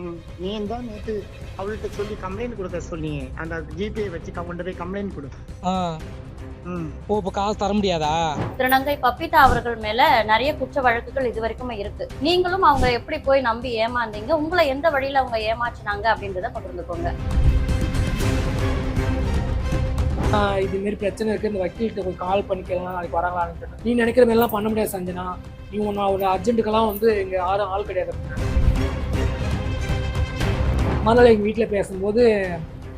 ம் நீ தான் நேத்து அவள்கிட்ட சொல்லி கம்ப்ளைண்ட் கொடுக்க சொன்னியே. அந்த ஜிபே வச்சு கொண்டு போய் கம்ப்ளைண்ட் கொடு. ஓ இப்போ காசு தர முடியாதா? திருநங்கை பப்பிதா அவர்கள் மேல நிறைய குற்ற வழக்குகள் இது வரைக்குமே இருக்கு. நீங்களும் அவங்க எப்படி போய் நம்பி ஏமாந்தீங்க? உங்களை எந்த வழியில அவங்க ஏமாற்றினாங்க அப்படின்றத பகிர்ந்துக்கோங்க. இது மாரி பிரச்சனை இருக்கு. இந்த வக்கீல்கிட்ட போய் கால் பண்ணிக்கலாம். நாளைக்கு வராங்களான்னு. நீ நினைக்கிற மாதிரிலாம் பண்ண முடியாது சஞ்சனா. நீ ஒன்று ஒரு அர்ஜென்ட்டுக்கெல்லாம் வந்து இங்கே யாரும் ஆள் கிடையாது. மறுநாள் எங்கள் வீட்டில் பேசும்போது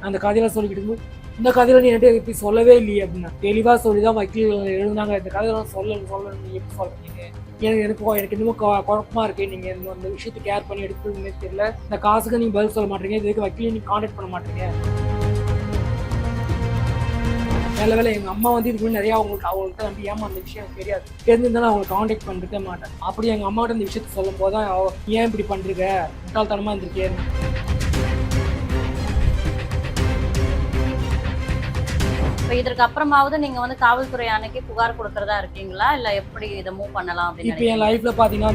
அந்த கதையெல்லாம் சொல்லிக்கிட்டு இருக்கும்போது, இந்த கதையில நீ என்கிட்ட இப்படி சொல்லவே இல்லையே அப்படின்னா தெளிவாக சொல்லி தான் வக்கீல் எழுதுனாங்க. இந்த கதையெல்லாம் சொல்லணும் சொல்லணும் நீ எப்படி சொல்கிறீங்க எனக்கு எனக்கு எனக்கு இன்னமும் கொ- குழப்பமா இருக்கு. நீங்கள் இந்த விஷயத்தை கேர் பண்ணி எடுக்கிறதுமே தெரியல. இந்த காசுக்கு நீங்கள் பதில் சொல்ல மாட்டீங்க. இதுக்கு வக்கீல நீங்கள் கான்டாக்ட் பண்ண மாட்டீங்க. நல்ல வேலை எங்கள் அம்மா வந்து இதுக்கு முன்னாடி நிறைய அவங்களுக்கு அவங்கள்ட்ட நம்பி ஏமா அந்த விஷயம் எனக்கு தெரியாது தெரிஞ்சிருந்தாலும் அவங்களை காண்டாக்ட் பண்ணிருக்க மாட்டேன். அப்படி எங்கள் அம்மாட்ட இந்த விஷயத்த சொல்லும் போது தான் ஏன் இப்படி பண்ணிருக்க முட்டாள்தனமாக இருந்திருக்கேன் இப்போ இதற்கு அப்புறமாவது நீங்க வந்து காவல்துறை அன்னைக்கு புகார் கொடுக்கறதா இருக்கீங்களா? இல்ல எப்படி இதை மூவ் பண்ணலாம் அப்படின்னு இப்போ என் லைஃப்ல பாத்தீங்கன்னா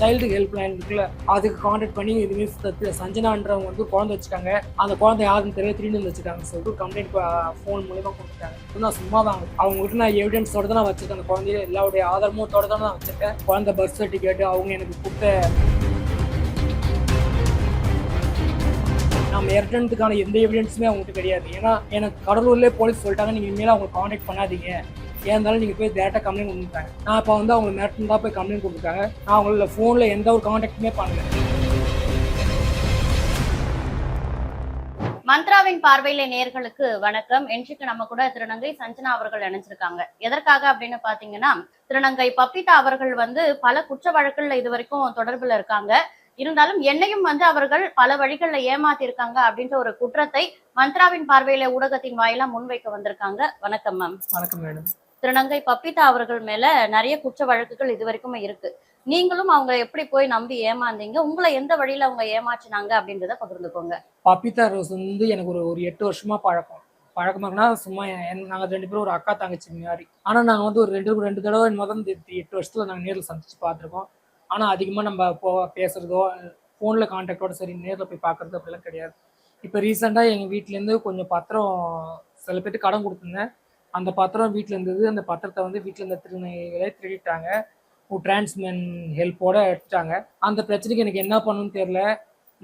சைல்டு ஹெல்ப் லைன் இருக்குல்ல அதுக்கு காண்டாக்ட் பண்ணி இதுவே தத்து சஞ்சனான்றவங்க வந்து குழந்தை வச்சுக்காங்க அந்த குழந்தை யாருன்னு தெரிய திரும்பி வந்து வச்சுக்காங்க சொல்லிட்டு கம்ப்ளைண்ட் ஃபோன் மூலியமா கொடுத்துட்டாங்க. நான் சும்மா தான் அவங்க கிட்ட நான் எவிடன்ஸோட தான் நான் வச்சிருக்கேன். அந்த குழந்தைய எல்லாருடைய ஆதாரமோட தான் நான் வச்சிருக்கேன். குழந்தை பர்த் சர்டிஃபிகேட் அவங்க எனக்கு கொடுத்த நான் மிரட்டினதுக்கான எந்த எவிடன்ஸுமே அவங்ககிட்ட கிடையாது. ஏன்னா எனக்கு கடலூர்லேயே போலீஸ் சொல்லிட்டாங்க நீங்கள் இனிமேல் அவங்க காண்டாக்ட் பண்ணாதீங்க. ஏன் இருந்தாலும் நீங்கள் போய் டேரெக்டாக கம்ப்ளைண்ட் கொடுத்துருக்காங்க. நான் இப்போ வந்து அவங்க மிரட்டினா போய் கம்ப்ளைண்ட் கொடுத்துருக்காங்க. நான் அவங்கள ஃபோனில் எந்த ஒரு காண்டாக்டுமே பண்ணல. மந்த்ராவின் பார்வையில நேர்களுக்கு வணக்கம். இன்றைக்கு நம்ம கூட திருநங்கை சஞ்சனா அவர்கள் நினைச்சிருக்காங்க எதற்காக அப்படின்னு பாத்தீங்கன்னா திருநங்கை பப்பிதா அவர்கள் வந்து பல குற்ற வழக்குல இது வரைக்கும் தொடர்புல இருக்காங்க. இருந்தாலும் என்னையும் வந்து அவர்கள் பல வழிகள்ல ஏமாத்தி இருக்காங்க அப்படின்ற ஒரு குற்றத்தை மந்த்ராவின் பார்வையில ஊடகத்தின் வாயிலா முன்வைக்க வந்திருக்காங்க. வணக்கம் மேம் வணக்கம் மேடம் திருநங்கை பப்பிதா அவர்கள் மேல நிறைய குற்ற வழக்குகள் இது வரைக்குமே இருக்கு. நீங்களும் அவங்க எப்படி போய் நம்பி ஏமாந்தீங்க? உங்களை எந்த வழியில அவங்க ஏமாற்றினாங்க அப்படின்றத பகிர்ந்துக்கோங்க. பப்பிதா ரோஸ் வந்து எனக்கு ஒரு ஒரு எட்டு வருஷமா பழக்கம். பழக்கமாகனா சும்மா நாங்கள் ரெண்டு பேரும் ஒரு அக்கா தங்கச்சி மாதிரி ஆனால் நாங்கள் வந்து ஒரு ரெண்டு ரெண்டு தடவை முதல் எட்டு வருஷத்துல நாங்கள் நேரில் சந்திச்சு பார்த்துருக்கோம். ஆனால் அதிகமாக நம்ம போ பேசுகிறதோ ஃபோனில் கான்டாக்டோட சரி நேரில் போய் பார்க்குறது அப்படிலாம் கிடையாது. இப்போ ரீசெண்டாக எங்கள் வீட்டிலேருந்து கொஞ்சம் பத்திரம் சில பேர்ட்டு கடன் கொடுத்துருந்தேன். அந்த பத்திரம் வீட்டில் இருந்தது. அந்த பத்திரத்தை வந்து வீட்டில் இருந்த திருநங்கைகளே திருடிட்டாங்க. ஒரு டிரான்ஸ்மேன் ஹெல்ப்போட எடுத்துட்டாங்க. அந்த பிரச்சனைக்கு எனக்கு என்ன பண்ணணும்னு தெரில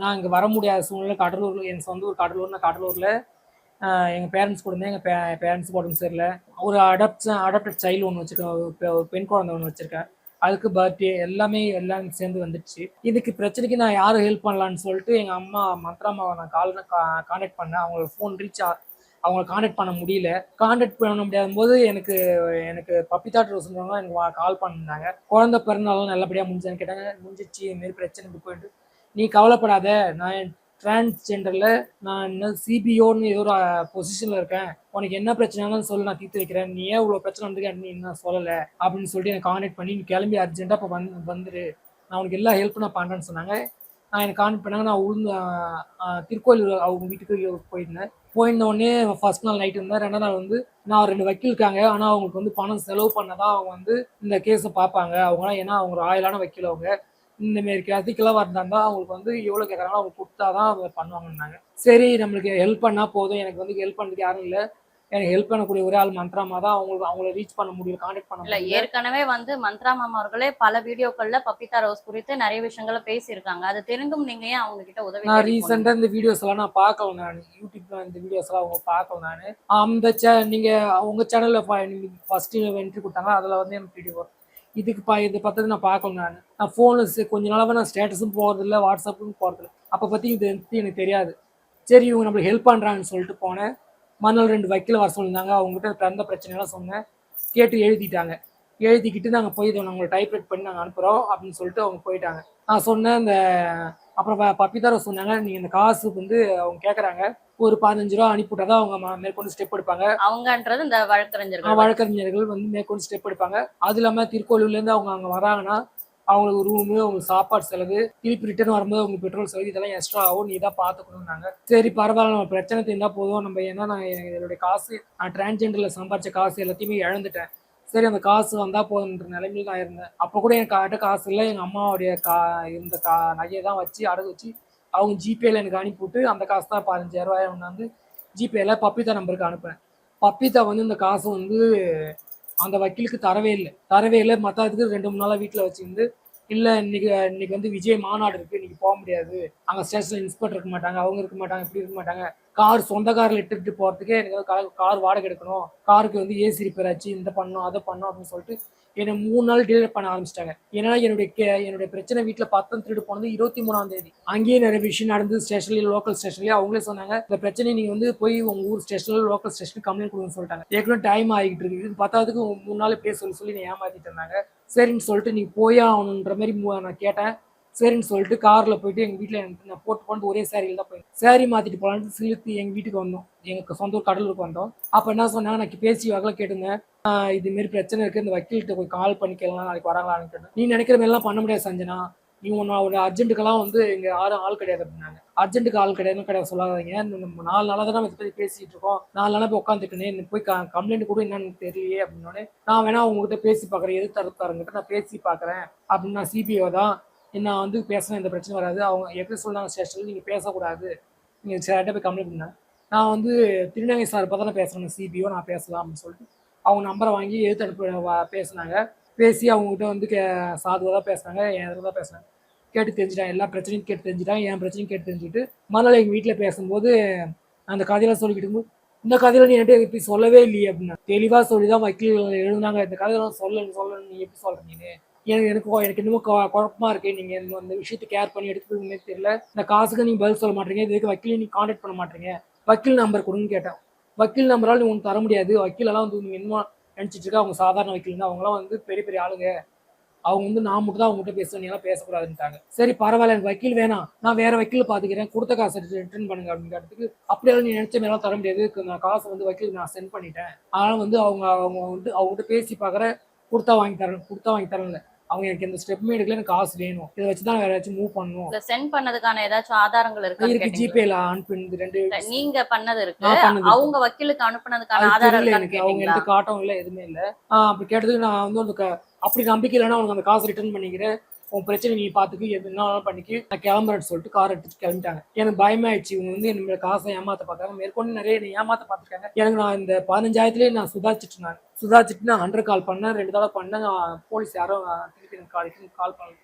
நான் இங்கே வர முடியாத சூழ்நிலை. கடலூரில் என் சொந்த ஊர் கடலூர் நான் கடலூரில். எங்கள் பேரண்ட்ஸ் கூட இருந்தேன். எங்கள் பே பேரண்ட்ஸ் உடம்பு சரியில்லை. ஒரு அடாப்ட் அடாப்டட் சைல்டு ஒன்று வச்சுருக்கேன். ஒரு பெண் குழந்தை ஒன்று வச்சுருக்கேன். அதுக்கு பர்த்டே எல்லாமே எல்லாம் சேர்ந்து வந்துடுச்சு. இதுக்கு பிரச்சனைக்கு நான் யாரும் ஹெல்ப் பண்ணலான்னு சொல்லிட்டு எங்கள் அம்மா மந்த்ராமாவை நான் கால் காண்டாக்ட் பண்ணேன். அவங்களோட ஃபோன் ரீச் அவங்கள காண்டாக்ட் பண்ண முடியல. காண்டாக்ட் பண்ண முடியாத போது எனக்கு எனக்கு பப்பிதா ட்ரோஸ்ன்றவங்க எனக்கு கால் பண்ணிருந்தாங்க. குழந்தை பிறந்தாலும் நல்லபடியாக முடிஞ்சான்னு கேட்டாங்க. முடிஞ்சிச்சு இதுமாரி பிரச்சனைக்கு போயிட்டு. நீ கவலைப்படாத. நான் டிரான்ஸ்ஜெண்டரில் நான் இன்னும் சிபிஓன்னு ஏதோ ஒரு பொசிஷனில் இருக்கேன். உனக்கு என்ன பிரச்சனைனாலும் சொல்லு நான் தீர்த்து வைக்கிறேன். நீ ஏன் இவ்வளோ பிரச்சனை வந்திருக்கேன் நீ இன்னும் சொல்லலை. அப்படின்னு சொல்லிட்டு எனக்கு காண்டாக்ட் பண்ணி நீ கிளம்பி அர்ஜென்ட்டாக இப்போ வந்து வந்துரு. நான் உனக்கு எல்லா ஹெல்ப்பும் நான் பண்ணுறேன்னு சொன்னாங்க. நான் எனக்கு காண்டாக்ட் பண்ணாங்க. நான் உளுந்து திருக்கோயில் அவங்க வீட்டுக்கு போயிருந்தேன். போயிருந்தோடனே ஃபர்ஸ்ட் நாள் நைட் இருந்தேன் ரெண்டாம் நாள் வந்து நான் ரெண்டு வக்கீல் இருக்காங்க. ஆனால் அவங்களுக்கு வந்து பணம் செலவு பண்ணதான் அவங்க வந்து இந்த கேஸை பார்ப்பாங்க. அவங்களாம் ஏன்னா அவங்க ராயலான ஆயிலான வக்கீல் அவங்க. இந்த மாரி கத்திக்கெல்லாம் இருந்தாங்க அவங்களுக்கு வந்து எவ்வளோ கேட்குறாங்களோ அவங்க கொடுத்தாதான் அவங்க பண்ணுவாங்கன்னாங்க. சரி நம்மளுக்கு ஹெல்ப் பண்ணால் போதும். எனக்கு வந்து ஹெல்ப் பண்ணுறதுக்கு யாரும் இல்லை. எனக்கு ஹெல்ப் பண்ணக்கூடிய ஒரே ஆள் மந்த்ராமா தான். அவங்களுக்கு அவங்கள ரீச் பண்ண முடியல காண்டாக்ட் பண்ண இல்ல ஏற்கனவே வந்து மந்த்ரா மேம் அவர்களே பல வீடியோக்கள்ல பப்பிதா ரோஸ் குறித்து நிறைய விஷயங்களை பேசியிருக்காங்க. அது தெரிந்தும் நீங்க ஏன் அவங்க கிட்ட உதவி நான்? ரீசெண்டாக இந்த வீடியோஸ் எல்லாம் நான் பார்க்கல நான். யூடியூப்ல இந்த வீடியோஸ் எல்லாம் அவங்க பார்க்கல நான். அந்த சே நீங்க உங்க சேனல்ல ஃபர்ஸ்ட் என்ட்ரி கொடுத்தாங்க அதுல வந்து எனக்கு வீடியோ இதுக்கு பா இது பார்த்தது நான் பார்க்கணும் நான். நான் ஃபோனில் கொஞ்ச நாளாக நான் ஸ்டேட்டஸும் போகிறதில்ல வாட்ஸ்அப்பும் போகிறதில்ல அப்போ பற்றி இது எனக்கு தெரியாது. சரி இவங்க நம்மளுக்கு ஹெல்ப் பண்ணுறாங்கன்னு சொல்லிட்டு போனேன். மறுநாள் ரெண்டு வக்கீல் வர சொல்லியிருந்தாங்க. அவங்ககிட்ட பிறந்த பிரச்சனைலாம் சொன்னேன். கேட்டு எழுதிட்டாங்க. எழுதிக்கிட்டு நாங்கள் போய் இதை நாங்கள் டைப்ரைட் பண்ணி நாங்கள் அனுப்புகிறோம் அப்படின்னு சொல்லிட்டு அவங்க போயிட்டாங்க. நான் சொன்னேன் இந்த அப்புறம் பப்பிதார சொன்னாங்க நீங்கள் இந்த காசு வந்து அவங்க கேட்குறாங்க ஒரு பதினஞ்சு ரூபா அனுப்பிவிட்டா தான் அவங்க மேற்கொண்டு ஸ்டெப் எடுப்பாங்க. அவங்கன்றது இந்த வழக்கறிஞர்கள். வழக்கறிஞர்கள் வந்து மேற்கொண்டு ஸ்டெப் எடுப்பாங்க. அது இல்லாமல் திருக்கோவிலேருந்து அவங்க அங்கே வராங்கன்னா அவங்களுக்கு ரூமு அவங்களுக்கு சாப்பாடு செலவு திருப்பி ரிட்டர்ன் வரும்போது அவங்க பெட்ரோல் செலவு இதெல்லாம் எக்ஸ்ட்ரா ஆகும். நீ தான் பார்த்துக்கணும்னாங்க சரி பரவாயில்ல நம்ம பிரச்சனை தெரிந்தா போதும். நம்ம ஏன்னா நான் என்னுடைய காசு நான் டிரான்ஸ்ஜெண்டரில் சம்பாரிச்ச காசு எல்லாத்தையுமே இழந்துட்டேன். சரி அந்த காசு வந்தா போதுன்ற நிலைமையில நான் இருந்தேன். அப்போ கூட எனக்கு கிட்ட காசு இல்லை. எங்கள் அம்மாவுடைய கா இருந்த கா நகையை தான் வச்சு அடகு வச்சு அவங்க ஜிபேல எனக்கு அனுப்பிவிட்டு அந்த காசு தான் பதினஞ்சாயிரம் ரூபாய் வந்து ஜிபேல பப்பிதா நம்பருக்கு அனுப்புனேன். பப்பிதா வந்து இந்த காசு வந்து அந்த வக்கீலுக்கு தரவே இல்லை. தரவே இல்லை. மற்றதுக்கு ரெண்டு மூணு நாளாக வீட்டில் வச்சுருந்து இல்லை இன்னைக்கு இன்னைக்கு வந்து விஜய் மாநாடு இருக்கு இன்னைக்கு போக முடியாது. அங்கே ஸ்டேஷனில் இன்ஸ்பெக்டர் இருக்க மாட்டாங்க அவங்க இருக்க மாட்டாங்க இப்படி இருக்க மாட்டாங்க. கார் சொந்த காரில் இட்டுட்டு போகிறதுக்கே எனக்கு கார் கார் வாடகை எடுக்கணும். காருக்கு வந்து ஏசி ரிப்பேர் ஆச்சு இந்த பண்ணணும் அதை பண்ணோம் அப்படின்னு சொல்லிட்டு என்னை மூணு நாள் டிலே பண்ண ஆரம்பிச்சிட்டாங்க. ஏன்னா என்னுடைய கே- என்னுடைய பிரச்சனை வீட்டில் பத்தம் திருடு போனது இருபத்தி மூணாம் தேதி. அங்கேயே நிறைய விஷயம் நடந்து ஸ்டேஷன்லேயே லோக்கல் ஸ்டேஷன்லேயே அவங்களே சொன்னாங்க இந்த பிரச்சனை நீங்கள் வந்து போய் உங்கள் ஊர் ஸ்டேஷனில் லோக்கல் ஸ்டேஷனுக்கு கம்ப்ளைண்ட் கொடுங்கன்னு சொல்லிட்டாங்க. ஏற்கனவே டைம் ஆகிட்டு இருக்கு. இது பத்தாவதுக்கு மூணு நாள் பேச சொல்லி சொல்லி என்னை ஏமாத்திட்டு இருந்தாங்க. சரின்னு சொல்லிட்டு நீ போயே ஆகணுன்ற மாதிரி நான் கேட்டேன். சரின்னு சொல்லிட்டு காரில் போயிட்டு எங்கள் வீட்டில் எனக்கு நான் போட்டு போட்டு ஒரே சாரியில் தான் போயிருந்தேன். சாரி மாற்றிட்டு போகலான்னு சிலுத்து எங்கள் வீட்டுக்கு வந்தோம். எங்களுக்கு சொந்த ஊர் கடலூருக்கு வந்தோம். அப்போ என்ன சொன்னாங்க நான் பேசி வகையில் கேட்டிருந்தேன். இதுமாரி பிரச்சனை இருக்குது இந்த வக்கீல்கிட்ட போய் கால் பண்ணிக்கலாம். நாளைக்கு வராங்களான்னு கேட்டேன். நீ நினைக்கிற மாதிரிலாம் பண்ண முடியாது சஞ்சனா. இவங்க நான் ஒரு அர்ஜென்ட்டுக்கெல்லாம் வந்து இங்கே யாரும் ஆள் கிடையாது அப்படின்னாங்க. அர்ஜென்ட்டுக்கு ஆள் கிடையாதுன்னு கிடையாது சொல்லாதீங்க. நம்ம நாலு நாளாக தான் நம்ம இதை பற்றி பேசிகிட்டு இருக்கோம். நாலு நாளாக போய் உட்காந்துருக்கேன் போய் கம்ப்ளைண்ட் கூட என்னன்னு தெரியலையே அப்படின்னோடனே நான் வேணா உங்ககிட்ட பேசி பார்க்குறேன். எது தரத்தாருங்கிட்ட நான் பேசி பார்க்குறேன். அப்படின்னு நான் சிபிஓ தான் நான் வந்து பேசினா இந்த பிரச்சனை வராது. அவங்க எப்படி சொன்னாங்க ஸ்டேஷனில் நீங்கள் பேசக்கூடாது. நீங்கள் சேர்கிட்ட போய் கம்ப்ளைண்ட் பண்ணேன் நான் வந்து திருநங்கை சார் பார்த்தா நான் பேசுகிறேன் சிபிஓ நான் பேசலாம் அப்படின்னு சொல்லிட்டு அவங்க நம்பரை வாங்கி எழுத்து அனுப்ப பேசினாங்க பேசுனாங்க. பேசி அவங்ககிட்ட வந்து கே சாதுவாக தான் பேசுகிறாங்க என் இதில் தான் பேசுகிறாங்க கேட்டு தெரிஞ்சுட்டாங்க எல்லா பிரச்சனையும் கேட்டு தெரிஞ்சுட்டாங்க என் பிரச்சனையும் கேட்டு தெரிஞ்சுக்கிட்டு மறுநாள் எங்கள் வீட்டில் பேசும்போது அந்த கதையெல்லாம் சொல்லிக்கிட்டு இருக்கும்போது, இந்த கதையில நீ என்கிட்ட இப்படி சொல்லவே இல்லையே அப்படின்னா தெளிவாக சொல்லி தான் வக்கீல் எழுதுனாங்க இந்த கதையெல்லாம் சொல்ல சொல்ல நீ எப்படி சொல்கிறீங்க எனக்கு எனக்கு எனக்கு இன்னமும் கொ- குழப்பமா இருக்கு நீங்கள் இந்த- விஷயத்தை கேர் பண்ணி எடுத்துக்கணுமே தெரியல. இந்த காசுக்கு நீ பதில் சொல்ல மாட்டீங்க இதுக்கு வக்கீல் நீ காண்டாக்ட் பண்ண மாட்டீங்க. வக்கீல் நம்பர் கொடுன்னு கேட்டேன். வக்கீல் நம்பரால் நீ ஒன்று தர முடியாது. வக்கீலெல்லாம் வந்து நீங்கள் என்ன நினைச்சிட்டு அவங்க சாதாரண வக்கீல் அவங்களாம் வந்து பெரிய பெரிய ஆளுங்க. அவங்க வந்து நான் மட்டும் தான் அவங்ககிட்ட பேசுவேன் நீ எல்லாம் பேசக்கூடாதுன்ட்டாங்க. சரி பரவாயில்ல எனக்கு வக்கீல் வேணாம். நான் வேற வக்கீல் பாத்துக்கிறேன் கொடுத்த காசை ரிட்டர்ன் பண்ணுங்க அப்படின்னு கேட்டதுக்கு அப்படியெல்லாம் நீ நினைச்ச மேலாம் தர முடியாது. நான் காசை வந்து வக்கீல் நான் சென்ட் பண்ணிட்டேன். அதனால வந்து அவங்க அவங்க வந்து அவங்ககிட்ட பேசி பார்க்குற கொடுத்தா வாங்கி தரேன் கொடுத்தா வாங்கி தரேன்ல அவங்க எனக்கு இந்த ஸ்டெப் எடுக்கல எனக்கு காசு வேணும். இதை வச்சு தான் ஏதாச்சும் மூவ் பண்ணணும் இந்த சென்ட் பண்ணதுக்கான ஏதாச்சும் ஆதாரங்கள் இருக்கு இருக்கு ஜிபேல அனுப்பி ரெண்டு நீங்க பண்ணது இருக்கு. அவங்க வக்கீலுக்கு அனுப்புனதுக்கான ஆதாரம் இருக்கான்னு எனக்கு. அவங்க எந்த காட்டும் இல்லை எதுவுமே இல்லை. அப்படி கேட்டதுக்கு நான் வந்து அந்த அப்படி நம்பிக்கை இல்லைன்னா உனக்கு அந்த காசு ரிட்டர்ன் பண்ணிக்கிறேன். உன் பிரச்சனை நீ பார்த்துக்கு எது பண்ணிக்கு. நான் கிளம்புறேன்னு சொல்லிட்டு கார் எடுத்துட்டு கிளம்பிட்டாங்க. எனக்கு பயமாயிடுச்சு. இவங்க வந்து என்னோட காசை ஏமாத்த பார்த்தாங்க மேற்கொண்டு நிறைய என்னை ஏமாத்த பார்த்துருக்காங்க எனக்கு நான் இந்த பதினஞ்சாயிரத்துலேயே நான் சுதாச்சிட்டு நான் சுதாச்சிட்டு நான் ஹண்ட்ரட் கால் பண்ணேன். ரெண்டு தடவை பண்ணேன். நான் போலீஸ் யாரும் திருப்பி எனக்கு கால் கால் பண்ணல.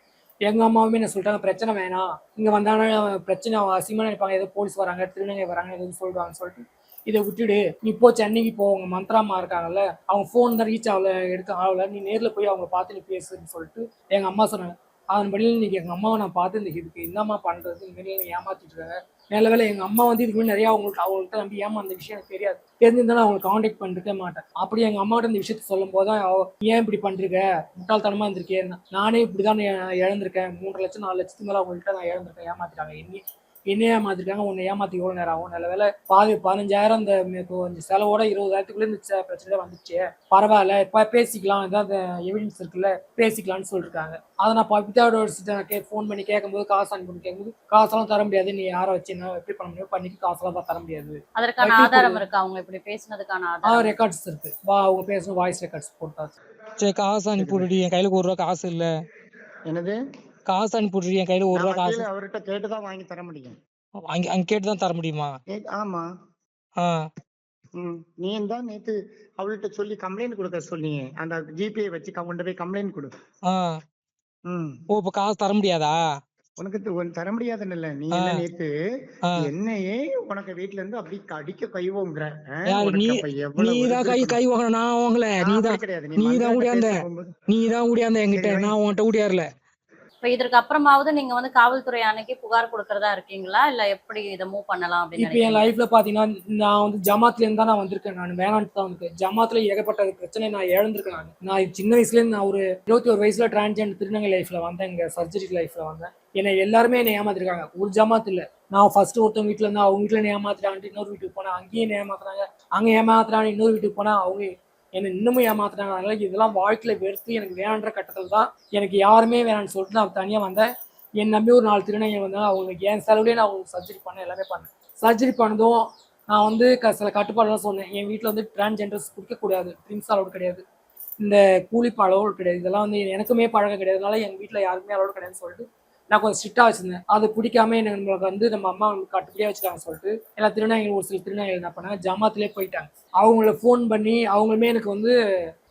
எங்க அம்மாவுமே என்ன சொல்லிட்டாங்க பிரச்சனை வேணாம். இங்க வந்தாங்கன்னா பிரச்சனை அசிங்கமா நினைப்பாங்க. ஏதோ போலீஸ் வராங்க திருநங்கை வராங்க எதுவும் சொல்லுவாங்கன்னு சொல்லிட்டு. இதை விட்டுடு. நீ போ சென்னைக்கு போ. அவங்க மந்த்ராமா இருக்காங்கல்ல அவங்க ஃபோன் தான் ரீச் ஆகல எடுக்க ஆகல. நீ நேரில் போய் அவங்க பார்த்து நீ பேசுன்னு சொல்லிட்டு எங்கள் அம்மா சொன்னாங்க அதன்படி இன்னைக்கு எங்கள் அம்மாவை நான் பார்த்து இந்த இதுக்கு என்னம்மா பண்ணுறது இந்த மாதிரி ஏமாற்றிட்டுருக்காங்க ஏமாத்திட்டு நல்ல வேலை எங்கள் அம்மா வந்து இதுக்கு முன்னாடி நிறைய அவங்கள்ட்ட அவங்கள்ட்ட நம்பி ஏமா அந்த விஷயம் எனக்கு தெரியாது. தெரிஞ்சிருந்தாலும் அவங்களை காண்டாக்ட் பண்ணிருக்கே மாட்டேன். அப்படி எங்கள் அம்மாட்ட இந்த விஷயத்த சொல்லும் போது தான் அவ, ஏன் இப்படி பண்ணிருக்க முட்டாள்தனமாக இருந்திருக்கேன் நானே இப்படிதான் தான் இழந்திருக்கேன். மூன்று லட்சம் நாலு லட்சத்துக்கு மேலே அவங்கள்ட்ட நான் இழந்திருக்கேன். ஏமாத்திட்டாங்க. என்னையே என்ன ஏமாத்திருக்காங்க உன்னை ஏமாத்தி எவ்வளவு நேரம் ஆகும்? நல்ல வேலை பாதி பதினஞ்சாயிரம் இந்த கொஞ்சம் செலவோட இருபதாயிரத்துக்குள்ள இந்த பிரச்சனை வந்துச்சு. பரவாயில்ல இப்ப பேசிக்கலாம். ஏதாவது எவிடன்ஸ் இருக்குல்ல பேசிக்கலாம்னு சொல்லிருக்காங்க. அதை நான் பபிதாவோட நான் கே ஃபோன் பண்ணி கேட்கும்போது காசு அனுப்பி கேட்கும்போது காசெல்லாம் தர முடியாது. நீ யாரை வச்சு என்ன எப்படி பண்ண முடியும் பண்ணிக்கு. காசெல்லாம் தர முடியாது. அதற்கான ஆதாரம். இருக்கு? அவங்க இப்படி பேசினதுக்கான ஆதாரம்? ரெக்கார்ட்ஸ் இருக்கு. வா அவங்க பேசுன வாய்ஸ் ரெக்கார்ட்ஸ் போட்டாச்சு சரி காசு அனுப்பி விடுடி. என் கையில ஒரு ரூபா காசு இல்ல. என்னது? காசு அனுப்பி என் கையில ஒரு ரூபா காசு. அவர்கிட்ட கேட்டுதான் வாங்கி தர முடியும். அங்க அங்க கேட்டு தான் தர முடியுமா? ஆமா. ஆ. நீ தான் நேத்து அவள்கிட்ட சொல்லி கம்ப்ளைண்ட் கொடுக்க சொன்னீங்க அந்த ஜிபே வச்சு கொண்டு போய் கம்ப்ளைண்ட் கொடு. ஆ. ஓ இப்ப காசு தர முடியாதா? உனக்கு தர முடியாதுன்னு இல்ல. நீ. என்ன நேத்து என்னையே உனக்கு வீட்ல இருந்து அப்படி அடிக்க கைவோங்கிற யாரு நீ நீ தான் கை கை வாங்கின நான் வாங்கல நீ தான் கிடையாது. நீ தான் ஓடியாந்த. நீ தான் ஓடியாந்த என்கிட்ட. நான் உன்கிட்ட ஓடியாரல. இப்ப இதற்கு அப்புறமாவது நீங்க வந்து காவல்துறை அன்னைக்கு புகார் கொடுக்கறதா இருக்கீங்களா? இல்ல எப்படி இதை மூவ் பண்ணலாம் அப்படின்னு இப்போ என் லைஃப்ல பாத்தீங்கன்னா நான் வந்து ஜமாத்ல இருந்து தான் நான் வந்திருக்கேன் நான். வேணான்ட்டு தான் வந்திருக்கேன். ஜமாத்ல ஏகப்பட்ட பிரச்சனை நான் இழந்திருக்கேன் நான். நான் சின்ன வயசுல இருந்து நான் ஒரு இருபத்தி ஒரு வயசுல டிரான்ஸ்ஜெண்டர் திருநங்கை லைஃப்ல வந்தேன். இங்க சர்ஜரி லைஃப்ல வந்தேன். என்னை எல்லாருமே என்னை ஏமாத்திருக்காங்க. ஒரு ஜமாத் இல்ல. நான் ஃபர்ஸ்ட் ஒருத்தவங்க வீட்டுல இருந்தா அவங்க வீட்டுல ஏமாத்துறாங்க இன்னொரு வீட்டுக்கு போனா அங்கேயும் ஏமாத்துறாங்க. அங்க ஏமாத்துறாங்க இன்னொரு வீட்டுக்கு போனா அவங்க என்னை இன்னமும் ஏமாத்துறாங்க. அதனால இதெல்லாம் வாழ்க்கையில் வெறுத்து எனக்கு வேணுன்ற கட்டத்தில் தான் எனக்கு யாருமே வேணாம்னு சொல்லிட்டு நான் தனியாக வந்தேன். என் நம்பி ஒரு நாலு திருநங்கை வந்தாங்க. அவங்களுக்கு என் செலவுலேயே நான் அவங்களுக்கு சர்ஜரி பண்ணேன் எல்லாமே பண்ணேன். சர்ஜரி பண்ணதும் நான் வந்து க சில கட்டுப்பாடுலாம் சொன்னேன். என் வீட்டில் வந்து டிரான்ஜெண்டர்ஸ் கொடுக்கக்கூடாது ட்ரிங்க்ஸ் அலோடு கிடையாது. இந்த கூலிப்பு அளவு கிடையாது. இதெல்லாம் வந்து எனக்குமே பழக்கம் கிடையாது. அதனால எங்கள் வீட்டில் யாருக்குமே அளவு கிடையாதுன்னு சொல்லிட்டு நான் கொஞ்சம் ஸ்ட்ரிக்டாக வச்சிருந்தேன். அது பிடிக்காம எனக்கு நம்மளுக்கு வந்து நம்ம அம்மா அவங்களுக்கு கட்டுப்படியாக வச்சுக்காங்க சொல்லிட்டு எல்லா திருநாயகள் ஒரு சில திருநாயகள் என்ன பண்ணாங்க ஜமாத்திலே போயிட்டாங்க. அவங்கள ஃபோன் பண்ணி அவங்களுமே எனக்கு வந்து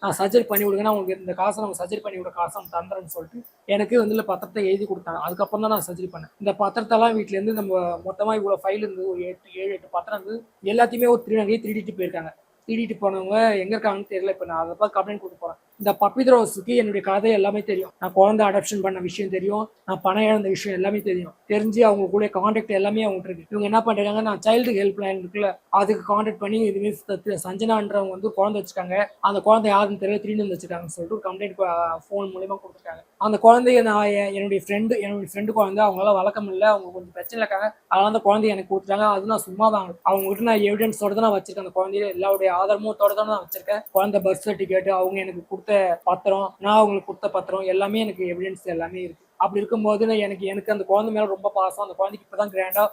நான் சர்ஜரி பண்ணி விடுங்கன்னா உங்களுக்கு இந்த காசை நம்ம சர்ஜரி பண்ணி விட காசை நம்ம தந்துறேன்னு சொல்லிட்டு எனக்கு வந்து இல்லை பத்திரத்தை எழுதி கொடுத்தாங்க. அதுக்கப்புறம் தான் நான் சர்ஜரி பண்ணேன். இந்த பத்திரத்தெல்லாம் வீட்டிலேருந்து நம்ம மொத்தமாக இவ்வளோ ஃபைல் இருந்து ஒரு எட்டு ஏழு எட்டு பத்திரம் இருந்து எல்லாத்தையுமே ஒரு திருநங்கையை திருடிட்டு போயிருக்காங்க. திருடிட்டு போனவங்க எங்கே இருக்காங்கன்னு தெரியல இப்போ நான் அதை பார்த்து கம்ப்ளைண்ட் கொடுக்க போகிறேன் இந்த பப்பித்ரோஸுக்கு என்னுடைய கதை எல்லாமே தெரியும். நான் குழந்தை அடாப்ஷன் பண்ண விஷயம் தெரியும். நான் பணம் இழந்த விஷயம் எல்லாமே தெரியும். தெரிஞ்சு அவங்க கூட கான்டாக்ட் எல்லாமே அவங்ககிட்ட இருக்கு. இவங்க என்ன பண்றாங்க நான் சைல்டு ஹெல்ப் லைன் இருக்குல்ல அதுக்கு கான்டாக்ட் பண்ணி இதுமாரி சஞ்சனான்றவங்க வந்து குழந்தை வச்சிருக்காங்க. அந்த குழந்தை யாருன்னு தெரியல திரும்பி வந்து சொல்லிட்டு ஒரு கம்ப்ளைண்ட் ஃபோன் மூலியமா கொடுத்துருக்காங்க. அந்த குழந்தைய நான் என்னுடைய ஃப்ரெண்டு என்னுடைய ஃப்ரெண்டு குழந்தை அவங்களால வளர்க்க முடியல. அவங்க கொஞ்சம் பிரச்சனை இருக்காங்க. அதனால அந்த குழந்தைய எனக்கு கொடுத்துட்டாங்க. அது நான் சும்மா தான் அவங்ககிட்ட நான் எவிடன்ஸோட தான் நான் வச்சிருக்கேன். அந்த குழந்தைய எல்லாருடைய ஆதாரமோட தான் நான் வச்சிருக்கேன். குழந்தை பர்த் சர்டிஃபிகேட் அவங்க எனக்கு கொடுத்த பத்திரம் நான் அவங்களுக்கு கொடுத்த பத்திரம் எல்லாமே எனக்கு எவிடன்ஸ் எல்லாமே இருக்கு. அப்படி இருக்கும்போது நான் எனக்கு எனக்கு அந்த குழந்தை மேல ரொம்ப பாசம். அந்த குழந்தைக்கு இப்பதான் கிராண்டா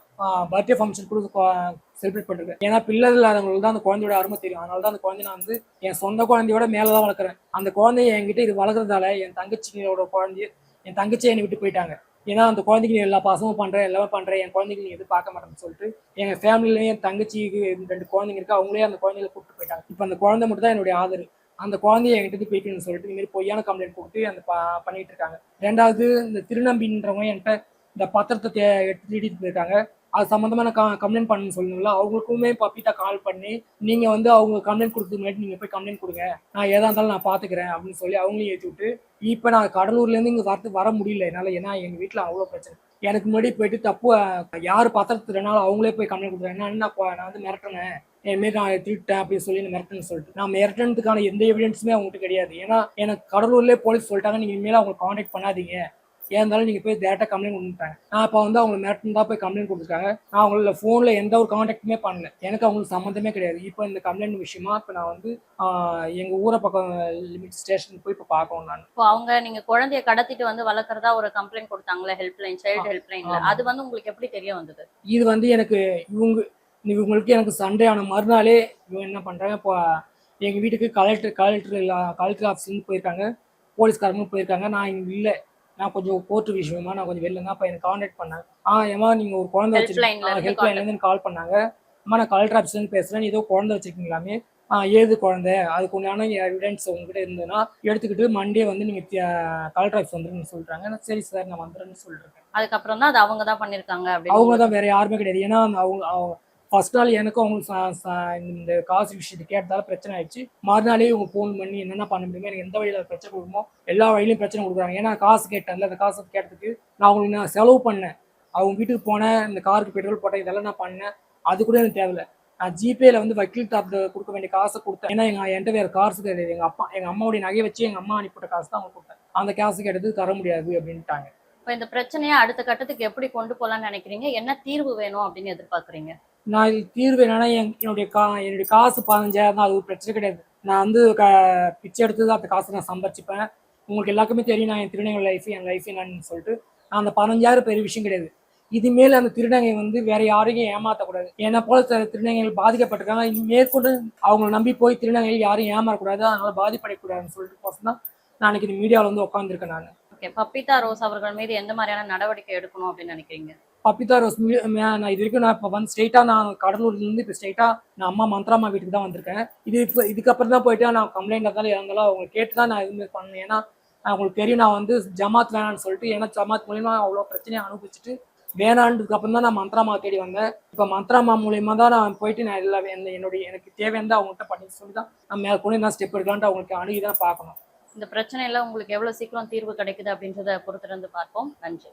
பர்த்டே ஃபங்க்ஷன் கூட செலிப்ரேட் பண்ணிருக்கேன். ஏன்னா பிள்ளை இல்லாதவங்களுக்கு தான் அந்த குழந்தையோட அருமை தெரியும். அதனால தான் அந்த குழந்தைய நான் வந்து என் சொந்த குழந்தையோட மேலே தான் வளர்க்குறேன். அந்த குழந்தைய என்கிட்ட இது வளர்க்குறதால என் தங்கச்சியோட குழந்தைய என் தங்கச்சி என்னை விட்டு போயிட்டாங்க. ஏன்னா அந்த குழந்தைக்கு நீ எல்லா பாசமும் பண்றேன் எல்லாமே பண்றேன் என் குழந்தைக்கு நீ எதுவும் பார்க்க மாட்டேன்னு சொல்லிட்டு எங்க ஃபேமிலிலயும் என் தங்கச்சிக்கு ரெண்டு குழந்தைங்க இருக்கு. அவங்களே அந்த குழந்தைகளை கூப்பிட்டு போயிட்டாங்க. இப்போ அந்த குழந்தை மட்டும் தான் என்னுடைய ஆதரவு. அந்த குழந்தைய என்கிட்ட இருந்து சொல்லிட்டு இந்த மாதிரி பொய்யான கம்ப்ளைண்ட் கொடுத்து அந்த பண்ணிட்டு இருக்காங்க ரெண்டாவது இந்த திருநம்பின்றவங்க என்கிட்ட இந்த பத்திரத்தை தே- எடுத்து இருக்காங்க. அது சம்மந்தமாக நான் கம்ப்ளைண்ட் பண்ணணும்னு சொல்லணும்ல அவங்களுக்குமே பப்பிட்டா கால் பண்ணி நீங்க வந்து அவங்க கம்ப்ளைண்ட் கொடுத்து முன்னாடி நீங்க போய் கம்ப்ளைண்ட் கொடுங்க. நான் எதா இருந்தாலும் நான் பாத்துக்கிறேன் அப்படின்னு சொல்லி அவங்களையும் ஏற்றி விட்டு இப்போ நான் கடலூர்ல இருந்து இங்க வரத்து வர முடியல. என்னால ஏன்னா எங்க வீட்டில் அவ்வளோ பிரச்சனை. எனக்கு முன்னாடி போயிட்டு தப்பு அஹ், யார் பத்திரத்துனாலும் அவங்களே போய் கம்ப்ளைண்ட் கொடுக்குறாங்க. நான் நான் வந்து மிரட்டினேன் என்மாரி நான் திருட்டேன் அப்படின்னு சொல்லி மிரட்டேன்னு சொல்லிட்டு. நான் மிரட்டினதுக்கான எந்த எவிடன்ஸுமே அவங்ககிட்ட கிடையாது. ஏன்னா எனக்கு கடலூர்லேயே போலீஸ் சொல்லிட்டாங்க நீங்க இனிமேல் அவங்களை காண்டாக்ட் பண்ணாதீங்க. ஏன் இருந்தாலும் நீங்க போய் டேரக்டா கம்ப்ளைண்ட் கொடுத்துட்டாங்க நான் இப்போ வந்து அவங்க மிரட்டினு தான் போய் கம்ப்ளைண்ட் கொடுத்துருக்காங்க. நான் அவங்கள ஃபோன்ல எந்த ஒரு காண்டாக்டுமே பண்ணல. எனக்கு அவங்களுக்கு சம்மந்தமே கிடையாது. இப்போ இந்த கம்ப்ளைண்ட் விஷயமா இப்போ நான் வந்து ஆஹ், எங்க ஊரை பக்கம் லிமிட் ஸ்டேஷன் போய் இப்போ பார்க்கணும் நான். இப்போ அவங்க நீங்க குழந்தைய கடத்திட்டு வந்து வளர்க்கறதா ஒரு கம்ப்ளைண்ட் கொடுத்தாங்களே ஹெல்ப்லைன் சைல்டு ஹெல்ப்லைன்ல. அது வந்து உங்களுக்கு எப்படி தெரிய வந்தது? இது வந்து எனக்கு இவங்க இவங்களுக்கு எனக்கு சண்டே ஆன மறுநாளே இவங்க என்ன பண்றாங்க இப்போ எங்க வீட்டுக்கு கலெக்டர் கலெக்டர் கலெக்டர் ஆஃபீஸ்லேருந்து போயிருக்காங்க. போலீஸ்காரங்களும் போயிருக்காங்க. நான் இங்க இல்லை. நான் கொஞ்சம் கோர்ட்டு விஷயமா நான் கொஞ்சம் வெளில தான் அப்போ எனக்கு காண்டாக்ட் பண்ணாங்க ஆ ஏமா நீங்க ஒரு குழந்தை ஹெல்ப்லைன்ல இருந்து ஹெல்ப்லைன்லேருந்து கால் பண்ணாங்க. அம்மா நான் கலெக்டர் ஆஃபீஸ்லேருந்து பேசுறேன். ஏதோ குழந்தை வச்சிருக்கீங்களாமே? ஏது குழந்தை? அதுக்கு உண்டான எவிடன்ஸ் உங்ககிட்ட இருந்ததுன்னா எடுத்துக்கிட்டு மண்டே வந்து நீங்க கலெக்டர் ஆஃபீஸ் வந்துருன்னு சொல்றாங்க. நான் சரி சார் நான் வந்துடுறேன்னு சொல்லிருக்கேன் அதுக்கப்புறம் தான் அது அவங்க தான் பண்ணிருக்காங்க அவங்க தான் வேற யாருமே கிடையாது. ஏன்னா அவங்க ஃபஸ்ட் ஃபர்ஸ்ட் நாள் எனக்கும் அவங்களுக்கு இந்த காசு விஷயத்தை கேட்டதால பிரச்சனை ஆயிடுச்சு. மறுநாளே இவங்க ஃபோன் பண்ணி என்னென்ன பண்ண முடியுமோ எனக்கு எந்த வழியில் பிரச்சனை கொடுக்குமோ எல்லா வழியிலையும் பிரச்சனை கொடுக்குறாங்க. ஏன்னா காசு கேட்டேன்ல அந்த காசு கேட்டதுக்கு நான் அவங்களுக்கு நான் செலவு பண்ணேன். அவங்க வீட்டுக்கு போனேன் இந்த காருக்கு பெட்ரோல் போட்டேன் இதெல்லாம் நான் பண்ணேன். அது கூட எனக்கு தேவையில்ல. நான் ஜிபேல வந்து வக்கீல் தாப்ல கொடுக்க வேண்டிய காசை கொடுத்தேன். ஏன்னா எங்க என்கிட்ட வேற காசு கிடையாது. எங்க அப்பா எங்க அம்மாவுடைய நகையை வச்சு எங்க அம்மா அனுப்பிவிட்ட காசு தான் அவங்க கொடுத்தேன். அந்த காசு கேட்டது தர முடியாது அப்படின்ட்டாங்க. இப்போ இந்த பிரச்சனையை அடுத்த கட்டத்துக்கு எப்படி கொண்டு போகலான்னு நினைக்கிறீங்க? என்ன தீர்வு வேணும் அப்படின்னு எதிர்பார்க்குறீங்க? நான் இது தீர்வு என்னன்னா என் என்னுடைய கா என்னுடைய காசு பதினஞ்சாயிரம் தான் அது ஒரு பிரச்சனை கிடையாது. நான் வந்து க பிச்சை எடுத்து தான் அந்த காசை நான் சம்பாரிச்சுப்பேன். உங்களுக்கு எல்லாருக்குமே தெரியும் நான் என் திருநங்கை லைஃப் என் லைஃப் என்னன்னு சொல்லிட்டு. நான் அந்த பதினஞ்சாயிரம் பெரிய விஷயம் கிடையாது. இதுமேல் அந்த திருநங்கை வந்து வேற யாரையும் ஏமாற்றக்கூடாது என்னை போல சில திருநங்கைகள் பாதிக்கப்பட்டிருக்காங்க. இனி மேற்கொண்டு அவங்களை நம்பி போய் திருநங்கைகள் யாரையும் ஏமாறக்கூடாது. அதனால பாதிப்படையக்கூடாதுன்னு சொல்லிட்டு கோசம் தான் நான் இன்னைக்கு இந்த மீடியாவில் வந்து உட்காந்துருக்கேன் நான். ஓகே பப்பிதா ரோஸ் அவர்கள் மீது எந்த மாதிரியான நடவடிக்கை எடுக்கணும் அப்படின்னு நினைக்கிறீங்க? பப்பிதா ரோஸ் நான் இது வரைக்கும் நான் இப்போ வந்து ஸ்ட்ரெயிட்டாக நான் கடலூர்ல இருந்து இப்போ ஸ்ட்ரெயிட்டாக நான் அம்மா மந்த்ராமா வீட்டுக்கு தான் வந்திருக்கேன். இது இப்போ இதுக்கப்புறம் தான் போயிட்டு நான் கம்ப்ளைண்ட் இருந்தாலும் இருந்தாலும் அவங்க கேட்டு தான் நான் இதுமாதிரி பண்ணேன் ஏன்னா நான் உங்களுக்கு தெரியும் நான் வந்து ஜமாத் வேணான்னு சொல்லிட்டு ஏன்னா ஜமாத் மூலியமா அவ்வளோ பிரச்சனையை அனுபவிச்சுட்டு வேணான்றதுக்கு அப்புறம் தான் நான் மந்த்ராமா தேடி வந்தேன். இப்போ மந்த்ராமா மூலியமா தான் நான் போயிட்டு நான் எல்லா என்னுடைய எனக்கு தேவையானதை அவங்கள்ட்ட பண்ணி சொல்லி தான் நான் மேலே கூட நான் ஸ்டெப் எடுக்கலான்ட்டு அவங்களுக்கு அணுகி தான் பார்க்கணும். இந்த பிரச்சனையில உங்களுக்கு எவ்வளவு சீக்கிரம் தீர்வு கிடைக்குது அப்படின்றத பொறுத்திருந்து பார்ப்போம். நன்றி.